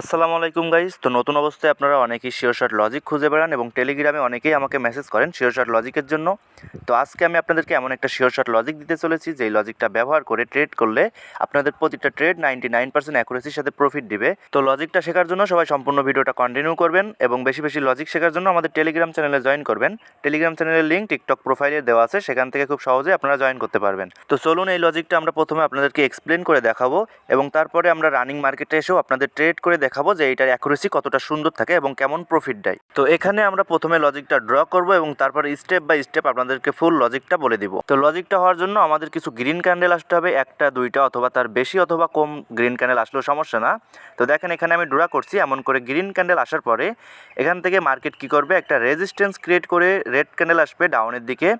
আসসালামু আলাইকুম গাইস তো নতুন অবস্থায় আপনারা অনেকেই শিওর শট লজিক খুঁজে বেড়ান এবং টেলিগ্রামে অনেকেই আমাকে মেসেজ করেন শিওর শট লজিকের জন্য। তো আজকে আমি আপনাদেরকে এমন একটা শিওর শট লজিক দিতে চলেছি, যেই লজিকটা ব্যবহার করে ট্রেড করলে আপনাদের প্রতিটা ট্রেড নাইনটি নাইন পার্সেন্ট অ্যাকুরেসির সাথে প্রফিট দিবে। তো লজিকটা শেখার জন্য সবাই সম্পূর্ণ ভিডিওটা কন্টিনিউ করবেন এবং বেশি বেশি লজিক শেখার জন্য আমাদের টেলিগ্রাম চ্যানেলে জয়েন করবেন। টেলিগ্রাম চ্যানেলের লিঙ্ক টিকটক প্রোফাইলে দেওয়া আছে, সেখান থেকে খুব সহজে আপনারা জয়েন করতে পারবেন। তো চলুন এই লজিকটা আমরা প্রথমে আপনাদেরকে এক্সপ্লেন করে দেখাবো এবং তারপরে আমরা রানিং মার্কেটে এসেও আপনাদের ট্রেড করে দেখাবো যে এইটার অ্যাকুরেসি কতটা সুন্দর থাকে এবং কেমন প্রফিট দেয়। তো এখানে আমরা প্রথমে লজিকটা ড্র করব এবং তারপর স্টেপ বাই স্টেপ আপনাদেরকে ফুল লজিকটা বলে দিব। তো লজিকটা হওয়ার জন্য আমাদের কিছু গ্রিন ক্যান্ডেল আসতে হবে, একটা, দুইটা, অথবা তার বেশি অথবা কম গ্রিন ক্যান্ডেল আসলেও সমস্যা না। তো দেখেন এখানে আমি ড্রা করছি, এমন করে গ্রিন ক্যান্ডেল আসার পরে এখান থেকে মার্কেট কি করবে? একটা রেজিস্ট্যান্স ক্রিয়েট করে রেড ক্যান্ডেল আসবে ডাউনের দিকে।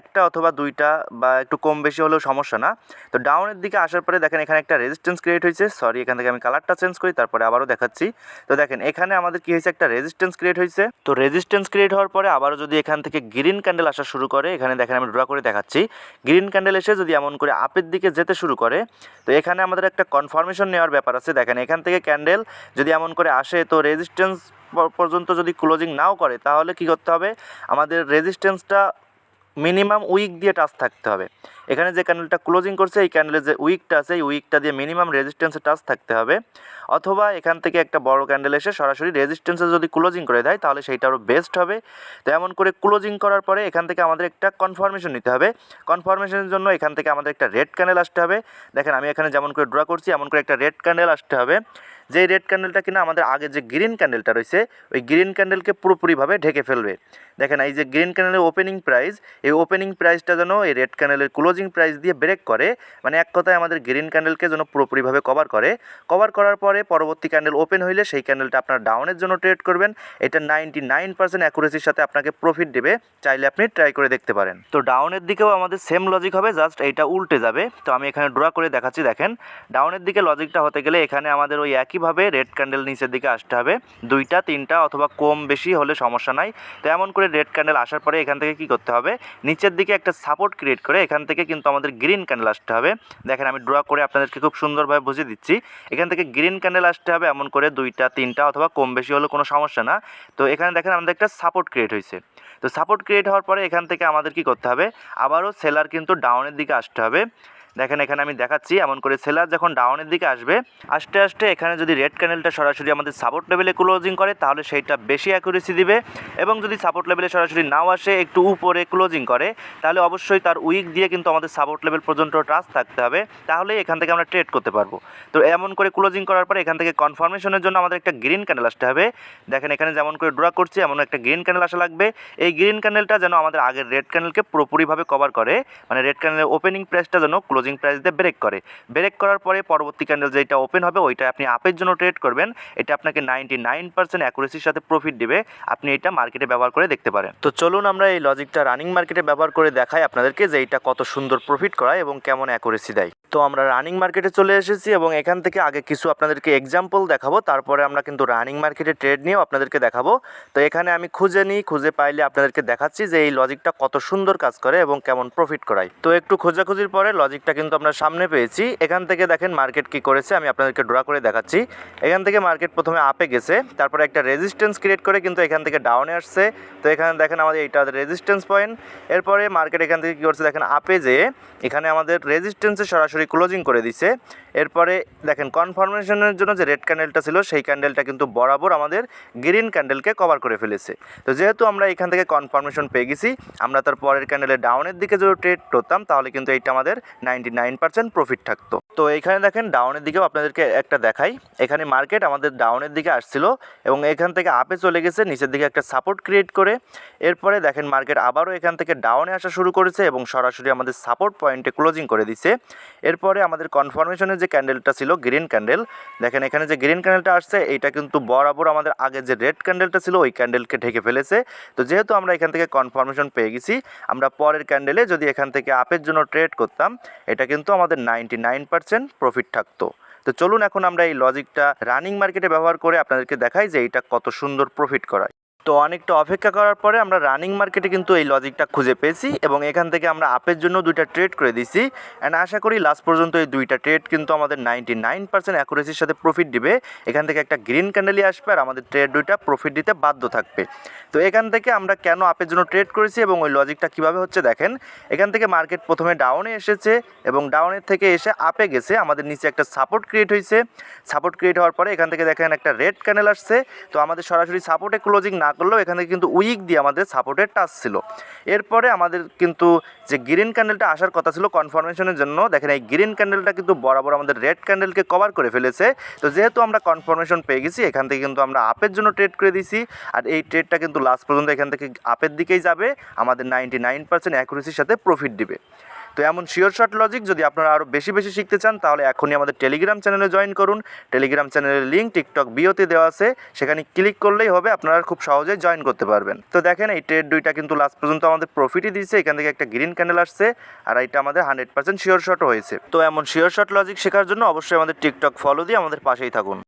একটা অথবা দুইটা বা একটু কম বেশি হলেও সমস্যা না। তো ডাউনের দিকে আসার পরে দেখেন এখানে একটা রেজিস্ট্যান্স ক্রিয়েট হয়েছে। সরি এখান থেকে আমি কালারটা চেঞ্জ করি, তারপরে আবারও দেখাচ্ছি। তো দেখেন, এখানে আমাদের কি হয়েছে? একটা রেজিস্ট্যান্স ক্রিয়েট হয়েছে। তো রেজিস্ট্যান্স ক্রিয়েট হওয়ার পরে আবারও যদি এখান থেকে গ্রিন ক্যান্ডেল আসা শুরু করে, এখানে দেখেন আমি ড্রা করে দেখাচ্ছি। গ্রিন ক্যান্ডেল এসে যদি এমন করে আপের দিকে যেতে শুরু করে, তো এখানে আমাদের একটা কনফার্মেশন নেওয়ার ব্যাপার আছে। দেখেন, এখান থেকে ক্যান্ডেল যদি এমন করে আসে, তো রেজিস্ট্যান্স পর্যন্ত যদি ক্লোজিং নাও করে, তাহলে কি করতে হবে? আমাদের রেজিস্ট্যান্সটা মিনিমাম উইক দিয়ে টাচ থাকতে হবে। এখানে যে ক্যান্ডেলটা ক্লোজিং করছে, এই ক্যান্ডেলের যে উইকটা আছে, এই উইকটা দিয়ে মিনিমাম রেজিস্ট্যান্সে টাচ থাকতে হবে। অথবা এখান থেকে একটা বড় ক্যান্ডেল এসে সরাসরি রেজিস্ট্যান্সে যদি ক্লোজিং করে দেয়, তাহলে সেইটা আরও বেস্ট হবে। তো এমন করে ক্লোজিং করার পরে এখান থেকে আমাদের একটা কনফার্মেশন নিতে হবে। কনফার্মেশনের জন্য এখান থেকে আমাদের একটা রেড ক্যান্ডেল আসতে হবে। দেখেন আমি এখানে যেমন করে ড্র করছি, এমন করে একটা রেড ক্যান্ডেল আসতে হবে। যে রেড ক্যান্ডেলটা কিনা আমাদের আগে যে গ্রিন ক্যান্ডেলটা রয়েছে, ওই গ্রিন ক্যান্ডেলকে পুরোপুরিভাবে ঢেকে ফেলবে। দেখেন এই যে গ্রিন ক্যান্ডেলের ওপেনিং প্রাইস এই ওপেনিং প্রাইসটা যেন এই রেড ক্যান্ডেলের ক্লোজিং প্রাইস দিয়ে ব্রেক করে মানে এক কথায় আমাদের গ্রিন ক্যান্ডেলকে যেন পুরোপুরিভাবে কভার করে। কভার করার পরে পরবর্তী ক্যান্ডেল ওপেন হইলে সেই ক্যান্ডেলটা আপনার ডাউনের জন্য ট্রেড করবেন। এটা নাইনটি নাইন পার্সেন্ট অ্যাকুরেসির সাথে আপনাকে প্রফিট দেবে, চাইলে আপনি ট্রাই করে দেখতে পারেন। তো ডাউনের দিকেও আমাদের সেম লজিক হবে জাস্ট এইটা উল্টে যাবে। তো আমি এখানে ড্র করে দেখাচ্ছি, দেখেন। ডাউনের দিকে লজিকটা হতে গেলে এখানে আমাদের ওই একইভাবে রেড ক্যান্ডেল নিচের দিকে আসতে হবে। দুইটা, তিনটা অথবা কম বেশি হলে সমস্যা নাই। তো এমন করে রেড ক্যান্ডেল আসার পরে এখান থেকে কি করতে হবে? নিচের দিকে একটা সাপোর্ট ক্রিয়েট করে এখান থেকে কিন্তু আমাদের গ্রিন ক্যান্ডেল আসতে হবে। দেখেন আমি ড্র করে আপনাদেরকে খুব সুন্দরভাবে বুঝিয়ে দিচ্ছি। এখান থেকে গ্রিন ক্যান্ডেল আসতে হবে এমন করে দুইটা, তিনটা অথবা কম বেশি হলে কোনো সমস্যা না। তো এখানে দেখেন আমাদের একটা সাপোর্ট ক্রিয়েট হয়েছে। তো সাপোর্ট ক্রিয়েট হওয়ার পরে এখান থেকে আমাদের কি করতে হবে? আবারও সেলার কিন্তু ডাউনের দিকে আসতে হবে। দেখেন, এখানে আমি দেখাচ্ছি, এমন করে সেলার যখন ডাউনের দিকে আসবে, আস্তে আস্তে এখানে যদি রেড ক্যানেলটা সরাসরি আমাদের সাপোর্ট লেভেলে ক্লোজিং করে, তাহলে সেইটা বেশি অ্যাকুরেসি দিবে। এবং যদি সাপোর্ট লেভেলে সরাসরি নাও আসে, একটু উপরে ক্লোজিং করে, তাহলে অবশ্যই তার উইক দিয়ে কিন্তু আমাদের সাপোর্ট লেভেল পর্যন্ত টাচ থাকতে হবে। তাহলেই এখান থেকে আমরা ট্রেড করতে পারব। তো এমন করে ক্লোজিং করার পরে এখান থেকে কনফার্মেশনের জন্য আমাদের একটা গ্রিন ক্যান্ডেল আসতে হবে। দেখেন, এখানে যেমন করে ড্রা করছি, এমন একটা গ্রিন ক্যান্ডেল আসা লাগবে। এই গ্রিন ক্যান্ডেলটা যেন আমাদের আগের রেড ক্যান্ডেলকে পুরোপুরিভাবে কভার করে মানে রেড ক্যান্ডেলের ওপেনিং প্রেসটা যেন ক্লোজিং প্রাইস দিয়ে ব্রেক করে। ব্রেক করার পরে পরবর্তী ক্যান্ডেল যেটা ওপেন হবে, ওইটা আপনি আপের জন্য ট্রেড করবেন। এটা আপনাকে নাইনটি নাইন পার্সেন্ট অ্যাকুরেসির সাথে প্রফিট দেবে। আপনি এটা মার্কেটে ব্যবহার করে দেখতে পারেন। তো চলুন আমরা এই লজিকটা রানিং মার্কেটে ব্যবহার করে দেখাই আপনাদেরকে যে এটা কত সুন্দর প্রফিট করায় এবং কেমন অ্যাকুরেসি দেয়। তো আমরা রানিং মার্কেটে চলে এসেছি এবং এখান থেকে আগে কিছু আপনাদেরকে এক্সাম্পল দেখাবো, তারপরে আমরা কিন্তু রানিং মার্কেটে ট্রেড নিয়েও আপনাদেরকে দেখাবো। তো এখানে আমি খুঁজে নিই, খুঁজে পাইলে আপনাদেরকে দেখাচ্ছি যে এই লজিকটা কত সুন্দর কাজ করে এবং কেমন প্রফিট করায়। তো একটু খোঁজাখুঁজির পরে লজিকটা কিন্তু আমরা সামনে পেয়েছি। এখান থেকে দেখেন মার্কেট কি করেছে, আমি আপনাদেরকে ড্রা করে দেখাচ্ছি। এখান থেকে মার্কেট প্রথমে আপে গেছে, তারপরে একটা রেজিস্ট্যান্স ক্রিয়েট করে কিন্তু এখান থেকে ডাউনে আসছে। তো এখানে দেখেন আমাদের এইটা রেজিস্ট্যান্স পয়েন্ট এরপরে মার্কেট এখান থেকে কী করছে, দেখেন আপে যেয়ে এখানে আমাদের রেজিস্ট্যান্সে সরাসরি ক্লোজিং করে দিছে। এরপরে দেখেন কনফার্মেশনের জন্য যে রেড ক্যান্ডেলটা ছিল, সেই ক্যান্ডেলটা কিন্তু বরাবর আমাদের গ্রিন ক্যান্ডেলকে কভার করে ফেলেছে। তো যেহেতু আমরা এখান থেকে কনফার্মেশন পেয়ে গেছি, আমরা তার পরের ক্যান্ডেলের ডাউনের দিকে যদি ট্রেড করতাম, তাহলে কিন্তু এইটা আমাদের নাইনটি নাইন পার্সেন্ট প্রফিট থাকতো। তো এখানে দেখেন ডাউনের দিকেও আপনাদেরকে একটা দেখাই। এখানে মার্কেট আমাদের ডাউনের দিকে আসছিল এবং এখান থেকে আপে চলে গেছে, নিচের দিকে একটা সাপোর্ট ক্রিয়েট করে। এরপরে দেখেন মার্কেট আবারও এখান থেকে ডাউনে আসা শুরু করেছে এবং সরাসরি আমাদের সাপোর্ট পয়েন্টে ক্লোজিং করে দিছে। এরপরে আমাদের কনফার্মেশনের যে ক্যান্ডেলটা ছিল গ্রিন ক্যান্ডেল দেখেন এখানে যে গ্রিন ক্যান্ডেলটা আসছে, এইটা কিন্তু বরাবর আমাদের আগে যে রেড ক্যান্ডেলটা ছিল, ওই ক্যান্ডেলকে ঢেকে ফেলেছে। তো যেহেতু আমরা এখান থেকে কনফার্মেশন পেয়ে গেছি, আমরা পরের ক্যান্ডেলে যদি এখান থেকে আপের জন্য ট্রেড করতাম, এটা কিন্তু আমাদের নাইনটি নাইন পার্সেন্ট প্রফিট থাকতো। তো চলুন এখন আমরা এই লজিকটা রানিং মার্কেটে ব্যবহার করে আপনাদেরকে দেখাই যে এটা কত সুন্দর প্রফিট করায়। তো অনেকটা অপেক্ষা করার পরে আমরা রানিং মার্কেটে কিন্তু এই লজিকটা খুঁজে পেয়েছি এবং এখান থেকে আমরা আপের জন্য দুইটা ট্রেড করে দিছি অ্যান্ড আশা করি লাস্ট পর্যন্ত এই দুইটা ট্রেড কিন্তু আমাদের নাইনটি নাইন পার্সেন্ট অ্যাকুরেসির সাথে প্রফিট দিবে। এখান থেকে একটা গ্রিন ক্যান্ডেলই আসবে আর আমাদের ট্রেড দুইটা প্রফিট দিতে বাধ্য থাকবে। তো এখান থেকে আমরা কেন আপের জন্য ট্রেড করেছি এবং ওই লজিকটা কীভাবে হচ্ছে দেখেন। এখান থেকে মার্কেট প্রথমে ডাউনে এসেছে এবং ডাউনের থেকে এসে আপে গেছে। আমাদের নিচে একটা সাপোর্ট ক্রিয়েট হয়েছে। সাপোর্ট ক্রিয়েট হওয়ার পরে এখান থেকে দেখেন একটা রেড ক্যান্ডেল আসছে। তো আমাদের সরাসরি সাপোর্টে ক্লোজিং না করলেও এখান থেকে কিন্তু উইক দিয়ে আমাদের সাপোর্টের টাচ ছিল। এরপরে আমাদের কিন্তু যে গ্রিন ক্যান্ডেলটা আসার কথা ছিল কনফার্মেশনের জন্য, দেখেন এই গ্রিন ক্যান্ডেলটা কিন্তু বরাবর আমাদের রেড ক্যান্ডেলকে কভার করে ফেলেছে। তো যেহেতু আমরা কনফার্মেশন পেয়ে গেছি, এখান থেকে কিন্তু আমরা আপের জন্য ট্রেড করে দিছি আর এই ট্রেডটা কিন্তু লাস্ট পর্যন্ত এখান থেকে আপের দিকেই যাবে, আমাদের নাইনটি নাইন পার্সেন্ট অ্যাকুরেসির সাথে প্রফিট দিবে। তো এমন শিওর শর্ট লজিক যদি আপনারা আরও বেশি বেশি শিখতে চান, তাহলে এখনই আমাদের টেলিগ্রাম চ্যানেলে জয়েন করুন। টেলিগ্রাম চ্যানেলের লিঙ্ক টিকটক বিওতে দেওয়া আছে। সেখানে ক্লিক করলেই হবে, আপনারা খুব সহজেই জয়েন করতে পারবেন। তো দেখেন, এই ট্রেড দুইটা কিন্তু লাস্ট পর্যন্ত আমাদের প্রফিটই দিয়েছে। এখান থেকে একটা গ্রিন ক্যান্ডেল আসছে, আর এটা আমাদের হান্ড্রেড পার্সেন্ট শিওর শর্টও হয়েছে। তো এমন শিওর শর্ট লজিক শেখার জন্য অবশ্যই আমাদের টিকটক ফলো দিয়ে আমাদের পাশেই থাকুন।